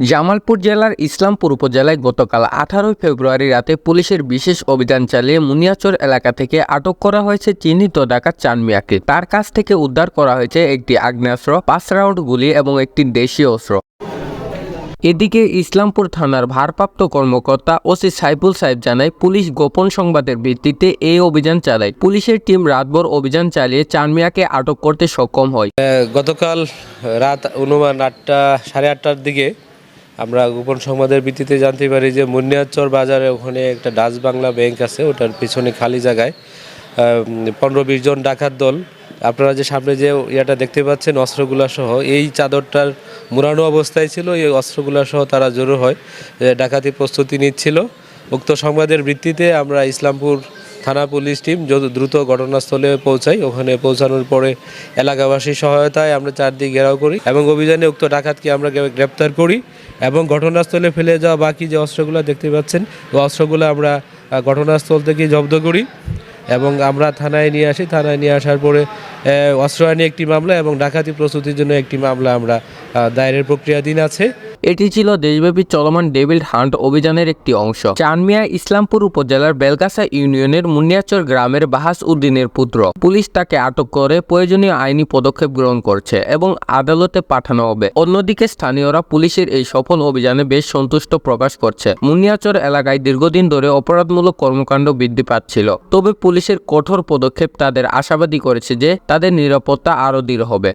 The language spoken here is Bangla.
জামালপুর জেলার ইসলামপুর উপজেলায় গতকাল আঠারোই ফেব্রুয়ারি রাতে পুলিশের বিশেষ অভিযান চালিয়ে মুনিয়াচর এলাকা থেকে আটক করা হয়েছে চিহ্নিত ডাকাত চান মিয়াকে। তার কাছ থেকে উদ্ধার করা হয়েছে একটি আগ্নেয়াস্ত্র, পাঁচ রাউন্ড গুলি এবং একটি দেশীয় অস্ত্র। এদিকে ইসলামপুর থানার ভারপ্রাপ্ত কর্মকর্তা ওসি সাইফুল সাহেব জানায়, পুলিশ গোপন সংবাদের ভিত্তিতে এই অভিযান চালায়। পুলিশের টিম রাতভর অভিযান চালিয়ে চানমিয়াকে আটক করতে সক্ষম হয়। গতকাল রাত অনুমান আটটা, সাড়ে আটটার দিকে আমরা গোপন সংবাদের ভিত্তিতে জানতে পারি যে মুন্নিয়াচর বাজারে ওখানে একটা ডাচ বাংলা ব্যাংক আছে, ওটার পিছনে খালি জায়গায় পনেরো বিশ জন ডাকাত দল। আপনারা যে সামনে যে ইয়েটা দেখতে পাচ্ছেন, অস্ত্রগুলা সহ, এই চাদরটার মুড়ানো অবস্থায় ছিল, এই অস্ত্রগুলা সহ তারা জড়ো হয় ডাকাতি প্রস্তুতি নিচ্ছিল। উক্ত সংবাদের ভিত্তিতে আমরা ইসলামপুর থানা পুলিশ টিম দ্রুত ঘটনাস্থলে পৌঁছাই ওখানে পৌঁছানোর পরে এলাকাবাসীর সহায়তায় আমরা চারদিক ঘেরাও করি এবং অভিযানে উক্ত ডাকাতকে আমরা গ্রেপ্তার করি এবং ঘটনাস্থলে ফেলে যাওয়া বাকি যে অস্ত্রগুলো দেখতে পাচ্ছেন, ওই অস্ত্রগুলো আমরা ঘটনাস্থল থেকে জব্দ করি এবং আমরা থানায় নিয়ে আসি। থানায় নিয়ে আসার পরে আহ, অস্ত্র আনি একটি মামলা এবং ডাকাতি প্রস্তুতির জন্য একটি মামলা আমরা দায়েরের প্রক্রিয়াধীন আছে। এটি ছিল দেশব্যাপী চলমান ডেভিল হান্ট অভিযানের একটি অংশ। চানমিয়া ইসলামপুর উপজেলার বেলগাছা ইউনিয়নের মুনিয়াচর গ্রামের বাহাস উদ্দিনের পুত্র। পুলিশ তাকে আটক করে প্রয়োজনীয় আইনি পদক্ষেপ গ্রহণ করছে এবং আদালতে পাঠানো হবে। অন্যদিকে স্থানীয়রা পুলিশের এই সফল অভিযানে বেশ সন্তুষ্ট প্রকাশ করছে। মুনিয়াচর এলাকায় দীর্ঘদিন ধরে অপরাধমূলক কর্মকাণ্ড বৃদ্ধি পাচ্ছিল। তবে পুলিশের কঠোর পদক্ষেপ তাদের আশাবাদী করেছে যে তাদের নিরাপত্তা আরও দৃঢ় হবে।